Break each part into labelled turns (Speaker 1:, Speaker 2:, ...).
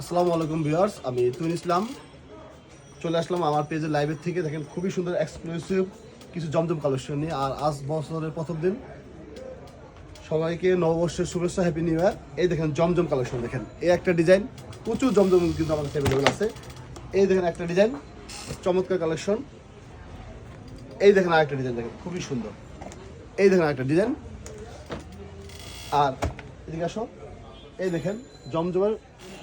Speaker 1: আসসালামু আলাইকুম ভিউয়ার্স, আমি তুইন ইসলাম। চলে আসলাম আমার পেজের লাইভের থেকে। দেখেন, খুবই সুন্দর এক্সক্লুসিভ কিছু জমজম কালেকশন নিয়ে। আর আজ বছরের প্রথম দিন। সবাইকে নববর্ষের শুভেচ্ছা হ্যাপি নিউ ইয়ার এই দেখেন, জমজম কালেকশন দেখেন। এই একটা ডিজাইন প্রচুর জমজম কিন্তু আমাদের অ্যাভেলেবল আছে। এই দেখেন একটা ডিজাইন চমৎকার কালেকশন এই দেখেন আরেকটা ডিজাইন দেখেন, খুবই সুন্দর। এই দেখেন আরেকটা ডিজাইন আর এদিকে আসো। এই দেখেন, জমজমের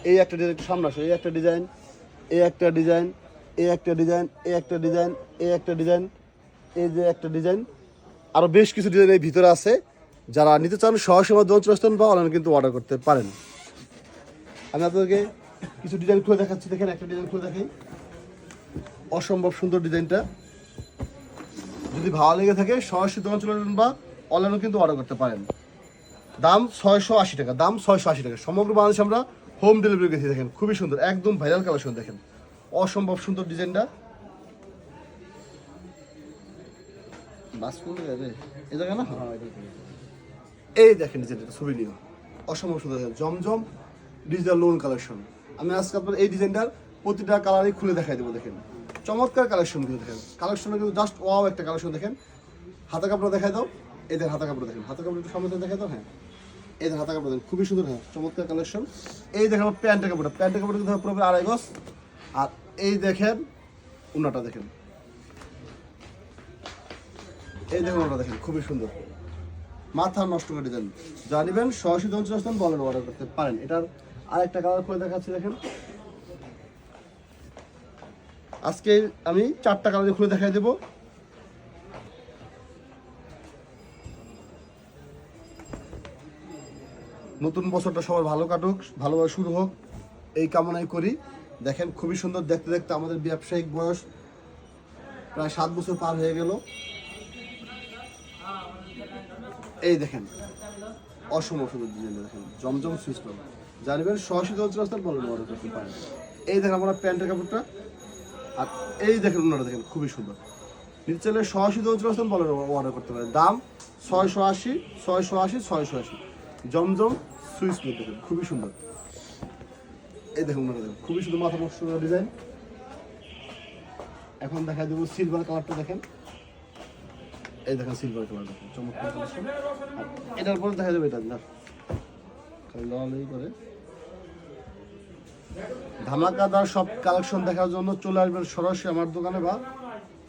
Speaker 1: এই একটা ডিজাইন একটু সামনে এই একটা ডিজাইন, এই একটা ডিজাইন, এই একটা ডিজাইন, এই একটা ডিজাইন, এই একটা ডিজাইন, এই যে একটা ডিজাইন। আরও বেশ কিছু ডিজাইন এই ভিতরে আছে। যারা নিতে চান সহসী মাধ্যমে বা অনলাইন কিন্তু অর্ডার করতে পারেন। আমি আপনাদেরকে কিছু ডিজাইন খুলে দেখাচ্ছি, দেখেন একটা ডিজাইন খুলে দেখাই। অসম্ভব সুন্দর ডিজাইনটা। যদি ভালো লেগে থাকে সরাসরি দোকান চলে বা অনলাইনেও কিন্তু অর্ডার করতে পারেন। দাম ছয়শো আশি টাকা, দাম ছয়শো আশি টাকা। সমগ্র বাংলাদেশে আমরা হোম ডেলিভারি গেছি দেখেন খুবই সুন্দর একদম ভাইরাল কালেকশন দেখেন। অসম্ভব সুন্দর ডিজাইনটা। এই জায়গা না? হ্যাঁ, এই দেখেন ডিজাইনটা ছবি নিও। অসম্ভব সুন্দর দেখেন জমজম ডিজিটাল লোন কালেকশন আমি আজকে আপনার এই ডিজাইনটার প্রতিটা কালারই খুলে দেখাই দেবো দেখেন। চমৎকার কালেকশন কিন্তু দেখেন। কালেকশনে কিন্তু জাস্ট ওয়াও একটা কালেকশন দেখেন। হাতা কাপড় দেখাই দাও। এদের হাতা কাপড় দেখেন। হাতা কাপড় একটু সামনে দেখাই দাও হ্যাঁ। এদের হাতা কাপড় খুবই সুন্দর হ্যাঁ চমৎকার কালেকশন এই দেখেন আমার প্যান্টের কাপড়টা, প্যান্টের কাপড় কিন্তু পুরোপুরি আড়াই গজ। আর এই দেখেন, উনাটা দেখেন। এই দেখুন ওটা দেখেন, খুবই সুন্দর। মাথা নষ্ট করে ডিজাইন যা নেবেন, সরাসরি চলে আসতেন বলেন অর্ডার করতে পারেন। এটার আরেকটা কালার করে দেখাচ্ছি, দেখেন। আজকে আমি চারটা কালার খুলে দেখাই দেবো। নতুন বছরটা সবার ভালো কাটুক, ভালোভাবে শুরু হোক। এই কামনাই করি। দেখেন, খুবই সুন্দর দেখতে দেখতে আমাদের ব্যবসায়িক বয়স প্রায় সাত বছর পার হয়ে গেল। এই দেখেন, অসম সুন্দর ডিজাইন দেখেন, জমজম পাবেন জানবেন দশ রাস্তার বলেন অর্ডার এই দেখেন আমরা প্যান্টের কাপড়টা। আর এই দেখেন ওনারা দেখেন, খুবই সুন্দর। নিচে চাইলে দশ রাস্তার বলেন অর্ডার করতে পারেন। দাম ছয়শো আশি ছয়শো আশি ছয়শো আশি। জমজম সুইচ দেখেন খুবই সুন্দর। এই দেখুন ওনারা দেখেন, খুবই সুন্দর মাথা নষ্ট ডিজাইন এখন দেখা দেবো সিলভার কালারটা দেখেন। এই দেখেন সিলভার কালার দেখেন, চমৎকার। এটার পরে দেখা যাবে এটা খালি লড়ালড়ি করে। ধামাকাদার সব কালেকশন দেখার জন্য চলে আসবেন সরাসরি আমার দোকানে বা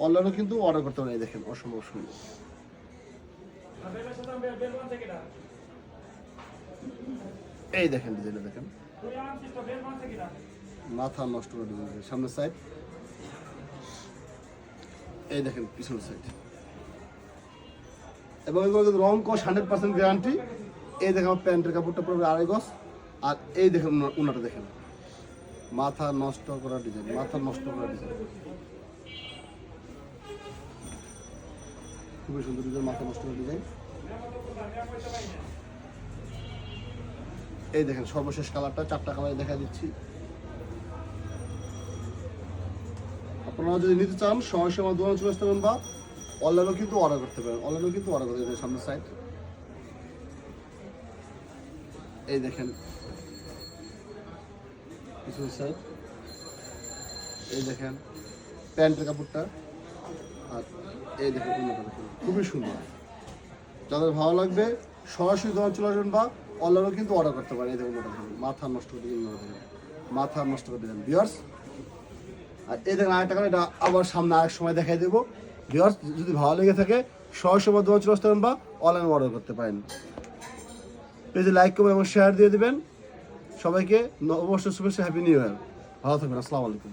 Speaker 1: অনলাইনে কিন্তু অর্ডার করতে পারেন। দেখেন, অসম্ভব সুন্দর। এই দেখেন ডিজাইনটা দেখেন। মাথা নষ্ট করে ডিজাইন সামনের সাইড এই দেখেন পিছনের সাইড এবং এগুলো রং কস হান্ড্রেড পার্সেন্ট গ্যারান্টি এই দেখেন আমার প্যান্টের কাপড়টা পড়বে আড়াই গজ। আর এই দেখেন উনা- উনাটা দেখেন। মাথা নষ্ট করা ডিজাইন মাথা নষ্ট করা ডিজাইন খুবই সুন্দর ডিজাইন মাথা নষ্ট করা ডিজাইন এই দেখেন সর্বশেষ কালারটা, চারটা কালার দেখা দিচ্ছি। আপনারা যদি নিতে চান সময় সময় দোকান চলে আসতে বা অনলাইনেও কিন্তু অর্ডার করতে পারেন। অনলাইনেও কিন্তু অর্ডার করতে পারেন সামনের সাইড এই দেখেন এই দেখেন, প্যান্টের কাপড়টা। আর এই দেখেন দেখেন, খুবই সুন্দর। যাদের ভালো লাগবে, সরাসরি দোকান চলে আসবেন বা অনলাইনেও কিন্তু অর্ডার করতে পারেন এই দেখুন মাথা নষ্ট করে দিলেন মাথা নষ্ট করে দিলেন বিয়ার্স আর দেখেন আরেকটা কারণ এটা আবার সামনে আরেক সময় দেখাই দেবো। ভিওর্স যদি ভালো লেগে থাকে সরাসরি বা দোকান চলে আসতে বা অনলাইনে অর্ডার করতে পারেন। পেজে লাইক করবেন এবং শেয়ার দিয়ে দেবেন। সবাইকে নববর্ষ শুভেচ্ছা হ্যাপি নিউ ইয়ার ভালো থাকবেন, আসসালামু আলাইকুম।